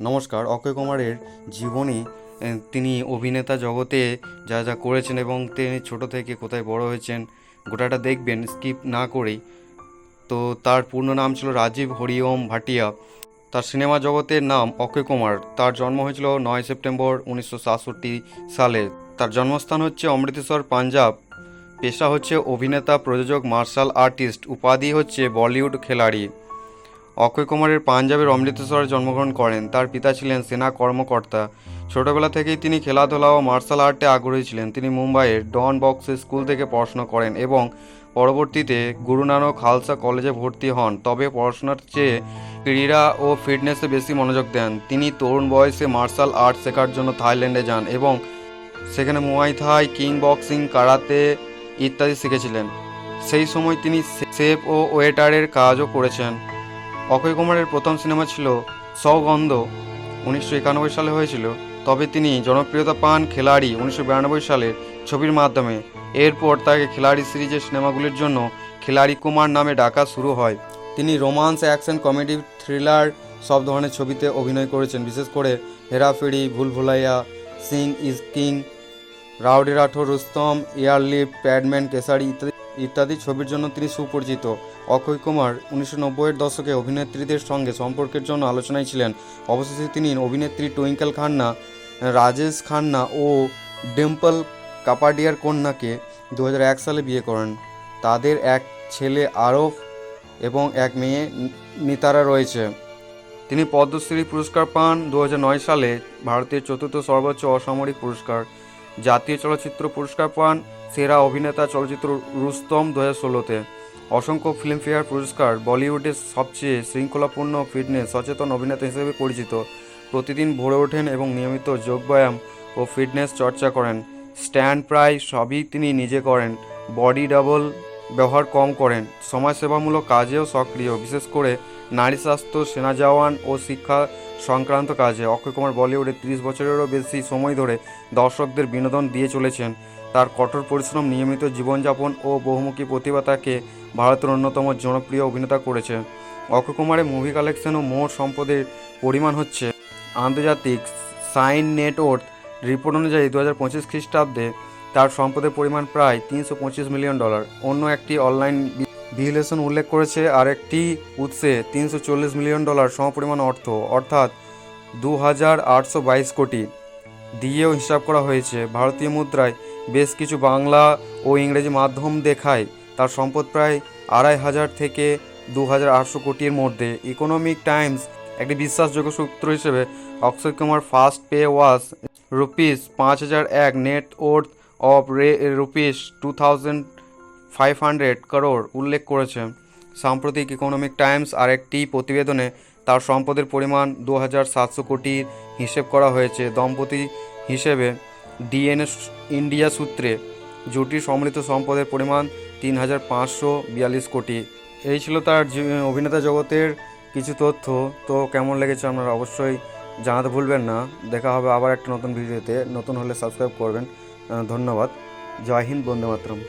নমস্কার, অক্ষয় কুমারের জীবনী তিনি অভিনেতা জগতে যা যা করেছেন এবং তিনি ছোট থেকে কোথায় বড় হয়েছেন, গোটাটা দেখবেন, স্কিপ না করেই। তো তার পূর্ণ নাম ছিল রাজীব হরিওম ভাটিয়া। তার সিনেমা জগতের নাম অক্ষয় কুমার। তার জন্ম হয়েছিল নয় সেপ্টেম্বর উনিশশো সাতষট্টি সালে। তার জন্মস্থান হচ্ছে অমৃতসর, পাঞ্জাব। পেশা হচ্ছে অভিনেতা, প্রযোজক, মার্শাল আর্টিস্ট, উপাধি হচ্ছে বলিউড খেলাড়ি। অক্ষয় কুমারের পাঞ্জাবের অমৃতসরে জন্মগ্রহণ করেন। তার পিতা ছিলেন সেনা কর্মকর্তা। ছোটবেলা থেকেই তিনি খেলাধুলা ও মার্শাল আর্টে আগ্রহী ছিলেন। তিনি মুম্বাইয়ের ডন বক্স স্কুল থেকে পড়াশোনা করেন এবং পরবর্তীতে গুরু নানক খালসা কলেজে ভর্তি হন। তবে পড়াশোনার চেয়ে ক্রীড়া ও ফিটনেসে বেশি মনোযোগ দেন। তিনি তরুণ বয়সে মার্শাল আর্ট শেখার জন্য থাইল্যান্ডে যান এবং সেখানে muay Thai king boxing karate ইত্যাদি শিখেছিলেন। সেই সময় তিনি শেফ ও ওয়েটারের কাজও করেছেন। অক্ষয় কুমারের প্রথম সিনেমা ছিল সৌগন্ধ উনিশশো একানব্বই সালে হয়েছিল। তবে তিনি জনপ্রিয়তা পান খেলাড়ি উনিশশো বিরানব্বই সালের ছবির মাধ্যমে। এরপর তাকে খেলাড়ি সিরিজের সিনেমাগুলির জন্য খেলাড়ি কুমার নামে ডাকা শুরু হয়। তিনি রোমান্স, অ্যাকশন, কমেডি, থ্রিলার সব ধরনের ছবিতে অভিনয় করেছেন। বিশেষ করে Hera Pheri Bhool Bhulaiyaa Singh is king rowdy Rathore Rustom, airlift, padman, Kesari ইত্যাদি। ইত্যাদি ছবির জন্য তিনি সুপরিচিত। অক্ষয় কুমার উনিশশো নব্বইয়ের দশকে অভিনেত্রীদের সঙ্গে সম্পর্কের জন্য আলোচনায় ছিলেন। অবশেষে তিনি অভিনেত্রী টুইঙ্কেল খান্না, রাজেশ খান্না ও ডিম্পল কাপাডিয়ার কন্যাকে দু সালে বিয়ে করেন। তাদের এক ছেলে আরফ এবং এক মেয়ে নিতারা রয়েছে। তিনি পদ্মশ্রী পুরস্কার পান দু হাজার নয় সালে, ভারতের চতুর্থ সর্বোচ্চ অসামরিক পুরস্কার। জাতীয় চলচ্চিত্র পুরস্কার পান সেরা অভিনেতা চলচ্চিত্র রুস্তম দু হাজার ষোলোতে। অসংখ্য ফিল্মফেয়ার পুরস্কার, বলিউডের সবচেয়ে শৃঙ্খলাপূর্ণ ফিটনেস, সচেতন অভিনেতা হিসেবে পরিচিত। প্রতিদিন ভোরে ওঠেন এবং নিয়মিত যোগব্যায়াম ও ফিটনেস চর্চা করেন। স্ট্যান্ড প্রায় সবই তিনি নিজে করেন। বডি ডাবল ব্যবহার কম করেন। সমাজসেবামূলক কাজেও সক্রিয়, বিশেষ করে নারী স্বাস্থ্য, সেনা জওয়ান ও শিক্ষা সংক্রান্ত কাজে। অক্ষয় কুমার বলিউডে তিরিশ বছরেরও বেশি সময় ধরে দর্শকদের বিনোদন দিয়ে চলেছেন। তার কঠোর পরিশ্রম, নিয়মিত জীবনযাপন ও বহুমুখী প্রতিভা তাকে ভারতের অন্যতম জনপ্রিয় অভিনেতা করেছে। অক্ষয় কুমারের মুভি কালেকশন ও মোট সম্পদের পরিমাণ হচ্ছে আন্তর্জাতিক সাইন নেটওয়ার্থ রিপোর্ট অনুযায়ী দু হাজার পঁচিশ খ্রিস্টাব্দে তার সম্পদের পরিমাণ প্রায় তিনশো পঁচিশ মিলিয়ন ডলার। অন্য একটি অনলাইন ভিলেশন উল্লেখ করেছে, আরেকটি উৎসে তিনশো চল্লিশ মিলিয়ন ডলার সমপরিমাণ অর্থ, অর্থাৎ দু হাজার আটশো বাইশ কোটি। দিয়েও হিসাব করা হয়েছে, ভারতীয় মুদ্রায় বেশ কিছু বাংলা ও ইংরেজি মাধ্যম দেখায়। তার সম্পদ প্রায় আড়াই হাজার থেকে দু হাজার আটশো কোটির মধ্যে। ইকোনমিক টাইমস একটি বিশ্বাসযোগ্য সূত্র হিসেবে Akshay Kumar first pay was rupees পাঁচ হাজার এক নেট ওর্থ অফ রে rupees two thousand five hundred crore উল্লেখ করেছে। সাম্প্রতিক ইকোনমিক টাইমস আরেকটি প্রতিবেদনে তার সম্পদের পরিমাণ দু হাজার সাতশো কোটির হিসেব করা হয়েছে। দম্পতি হিসেবে ডিএনএস ইন্ডিয়া সূত্রে জুটি সম্মিলিত সম্পদের পরিমাণ তিন হাজার পাঁচশো বিয়াল্লিশ কোটি। এই ছিল তার অভিনেতা জগতের কিছু তথ্য। তো কেমন লেগেছে আপনারা অবশ্যই জানাতে ভুলবেন না। দেখা হবে আবার একটা নতুন ভিডিওতে। নতুন হলে সাবস্ক্রাইব করবেন। ধন্যবাদ। জয় হিন্দ, বন্দে মাতরম।